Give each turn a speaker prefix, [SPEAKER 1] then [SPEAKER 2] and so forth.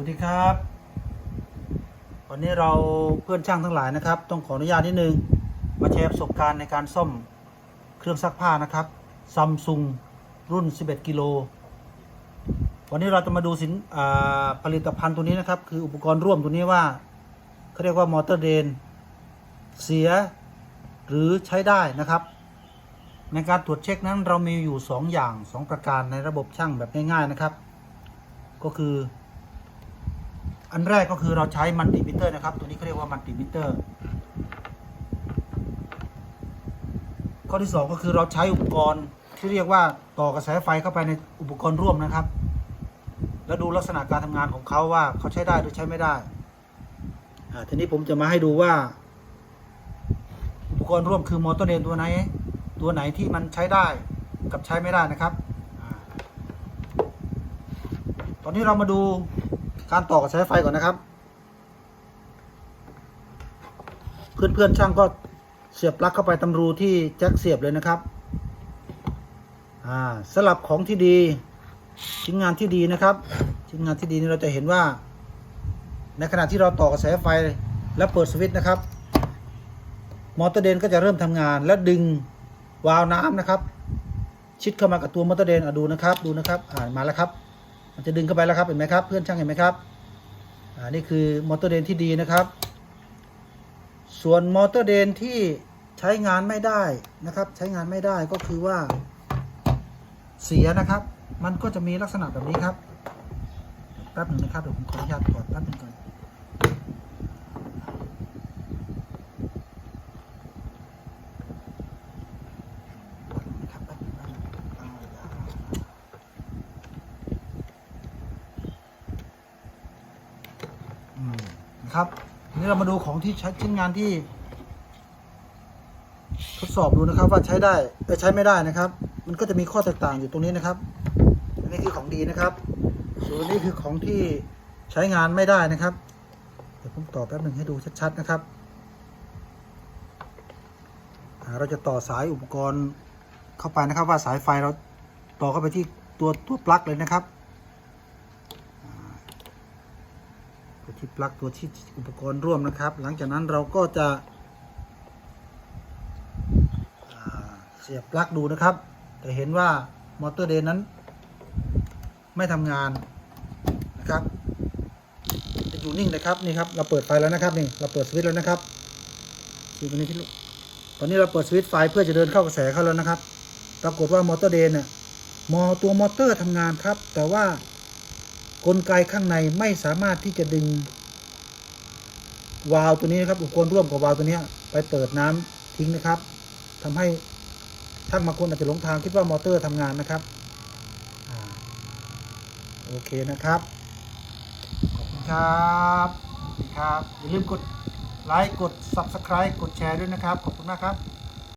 [SPEAKER 1] วัสดีครับ วันนี้เราเพื่อนช่างทั้งหลายนะครับ ต้องขออนุญาตนิดนึง มาแชร์ประสบการณ์ในการซ่อมเครื่องซักผ้านะครับซัมซุงรุ่น 11 กิโล วันนี้เราจะมาดูสินผลิตภัณฑ์ตัวนี้นะครับ คืออุปกรณ์ร่วมตัวนี้ว่าเขาเรียกว่ามอเตอร์เดนเสียหรือใช้ได้นะครับ ในการตรวจเช็คนั้นเรามีอยู่ 2 อย่าง 2 ประการในระบบช่างแบบง่ายๆนะครับ ก็คือ อันแรกก็คือเราใช้มัลติมิเตอร์นะครับ ตัวนี้เขาเรียกว่ามัลติมิเตอร์ ข้อที่ 2 ก็คือเราใช้อุปกรณ์ที่เรียกว่าต่อกระแสไฟเข้าไปในอุปกรณ์ร่วมนะครับ แล้วดูลักษณะการทำงานของเขาว่าเขาใช้ได้หรือใช้ไม่ได้อ่าทีนี้ผมจะมาให้ดูว่า อุปกรณ์ร่วมคือมอเตอร์เดนตัวไหน ตัวไหนที่มันใช้ได้กับใช้ไม่ได้นะครับ ตอนนี้เรามาดู การต่อกระแสไฟก่อนนะครับ เพื่อนๆช่างก็เสียบปลั๊กเข้าไปตำรูที่แจ็คเสียบเลยนะครับอ่าสลับของที่ดีชิ้นงานที่ดีนะครับชิ้นงานที่ดีนี่เราจะเห็นว่า ในขณะที่เราต่อกระแสไฟและเปิดสวิตช์นะครับ มอเตอร์เดนก็จะเริ่มทำงานและดึงวาล์วน้ำนะครับ ชิดเข้ามากับตัวมอเตอร์เดนอะดูนะครับดูนะครับอ่านมาแล้วครับ มันจะดึงเข้าไปแล้วครับเห็นไหมครับ เพื่อนช่างเห็นไหมครับอ่านี่คือมอเตอร์เดนที่ดีนะครับ ส่วนมอเตอร์เดนที่ใช้งานไม่ได้นะครับ ใช้งานไม่ได้ก็คือว่า เสียนะครับ มันก็จะมีลักษณะแบบนี้ครับแป๊บหนึ่งนะครับเดี๋ยวผมขออนุญาตถอดแป๊บหนึงก่อนนะครับแป๊บหนึ่งแป๊บหนึ่งอ่าอืม นะครับทีนี้เรามาดูของที่ใช้ชิ้นงานที่ ทดสอบดูนะครับว่าใช้ได้แต่ใช้ไม่ได้นะครับ มันก็จะมีข้อแตกต่างอยู่ตรงนี้นะครับอันนี้คือของดีนะครับส่วนนี้คือของที่ใช้งานไม่ได้นะครับ เดี๋ยวผมต่อแป๊บหนึ่งให้ดูชัดๆนะครับเราจะต่อสายอุปกรณ์เข้าไปนะครับ ว่าสายไฟเราต่อเข้าไปที่ตัวตัวปลั๊กเลยนะครับอ่า ตัวที่ปลั๊กตัวที่อุปกรณ์ร่วมนะครับ หลังจากนั้นเราก็จะเสียบปลั๊กดูนะครับ จะเห็นว่ามอเตอร์เดนนั้น ไม่ทำงานนะครับ จะอยู่นิ่งนะครับนี่ครับเราเปิดไฟแล้วนะครับนี่เราเปิดสวิตช์แล้วนะครับดูตรงนี้ที่ลูกตอนนี้เราเปิดสวิตช์ไฟเพื่อจะเดินเข้ากระแสเข้าแล้วนะครับ ปรากฏว่ามอเตอร์เดนเนี่ยมอตัวมอเตอร์ทำงานครับ แต่ว่า กลไกข้างในไม่สามารถที่จะดึง วาล์วตัวนี้นะครับอุปกรณ์ร่วมกับวาล์วตัวนี้ไปเปิดน้ำทิ้งนะครับทำให้ท่านบางคนอาจจะหลงทางคิดว่ามอเตอร์ทำงานนะครับอโอเคนะครับขอบคุณครับสวัสดีครับอย่าลืมกดไลค์กด Subscribe กดแชร์ด้วยนะครับ ขอบคุณมากครับ